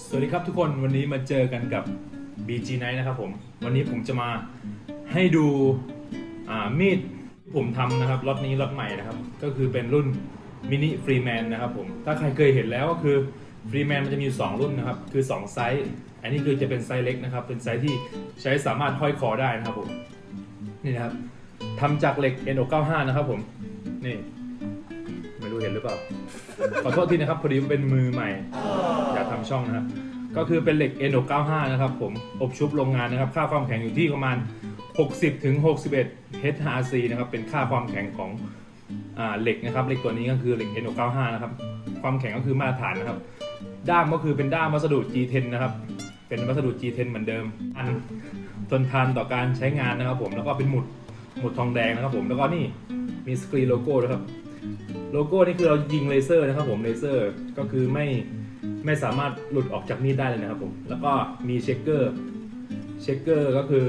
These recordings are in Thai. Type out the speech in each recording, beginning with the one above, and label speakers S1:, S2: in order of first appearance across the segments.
S1: สวัสดีครับทุกคนวันนี้มาเจอกันกับ BG Night นะครับผม วันนี้ผมจะมาให้ดูมีดที่ผมทำนะครับล็อตนี้ล็อตใหม่นะครับ ก็คือเป็นรุ่นมินิฟรีแมนนะครับผมถ้าใครเคยเห็นแล้วก็คือฟรีแมนมันจะมีอยู่สองรุ่นนะครับ คือ 2 ไซส์ อันนี้คือจะเป็นไซส์เล็กนะครับ เป็นไซส์ที่ใช้สามารถห้อยคอได้นะครับผมนี่นะครับทำจากเหล็ก N695 นะครับผมนี่ไม่รู้เห็นหรือเปล่าขอโทษทีนะครับพอดีเป็นมือใหม่ อยากทำช่องนะครับ ก็คือเป็นเหล็ก N695 นะครับผม อบชุบโรงงานนะครับ ค่าความแข็งอยู่ที่ประมาณ 60ถึง61 HRC นะครับ เป็นค่าความแข็งของอเหล็กนะครับ เหล็กตัวนี้ก็คือเหล็ก N695 นะครับ ความแข็งก็คือมาตรฐานนะครับ ด้ามก็คือเป็นด้ามวัสดุ G10 นะครับ เป็นวัสดุ G10 เหมือนเดิม อันทนทานต่อการใช้งานนะครับผม แล้วก็เป็นหมุด หมุดทองแดงนะครับผม แล้วก็นี่มีสกรีนโลโก้ด้วยครับ โลโก้นี่คือเรายิงเลเซอร์นะครับผม เลเซอร์ก็คือไม่ ไม่สามารถหลุดออกจากมีดได้เลยนะครับผม แล้วก็มีเช็คเกอร์ เช็คเกอร์ก็คือ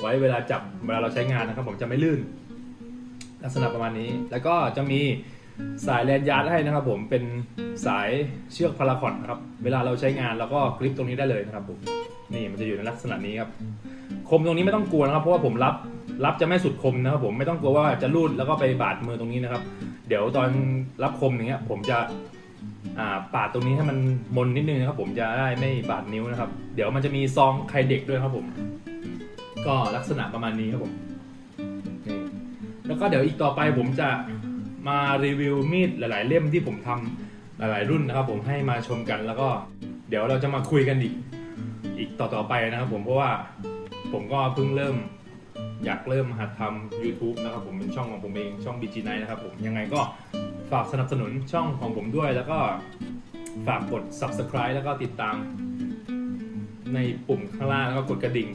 S1: ไว้เวลาจับเวลาเราใช้งานนะครับผมจะไม่ลื่น ลักษณะประมาณนี้ แล้วก็จะมีสายแลนยาร์ดให้นะครับผมเป็นสายเชือกพาราคอตนะครับ เวลาเราใช้งานเราก็กริปตรงนี้ได้เลยนะครับผมนี่มันจะอยู่ในลักษณะนี้ครับคมตรงนี้ไม่ต้องกลัวนะครับ เพราะว่าผมรับรับจะไม่สุดคมนะครับผมไม่ต้องกลัวว่าจะรูดแล้วก็ไปบาดมือตรงนี้นะครับ เดี๋ยวตอนรับคมอย่างเงี้ยผมจะ ปาดตรงนี้ให้มันมนนิดนึงนะครับผมจะได้ไม่บาดนิ้วนะครับ เดี๋ยวมันจะมีซองไข่เด็กด้วยครับผม ก็ลักษณะประมาณนี้ครับผมนี่แล้วก็เดี๋ยวอีกต่อไปผมจะมารีวิวมีดหลาย ๆ เล่มที่ผมทำหลาย ๆ รุ่นนะครับ ผมให้มาชมกันแล้วก็ เดี๋ยวเราจะมาคุยกันอีกอีกต่อ ๆ ไปนะครับผมเพราะว่าผมก็เพิ่งเริ่มอยากเริ่มหัดทำ YouTube นะครับผมเป็นช่องของผมเองช่อง BG Night นะครับผมยังไงก็ ฝากสนับสนุนช่องของผมด้วย แล้วก็ฝากกด Subscribe แล้วก็ติดตามในปุ่มข้างล่างแล้วก็กดกระดิ่ง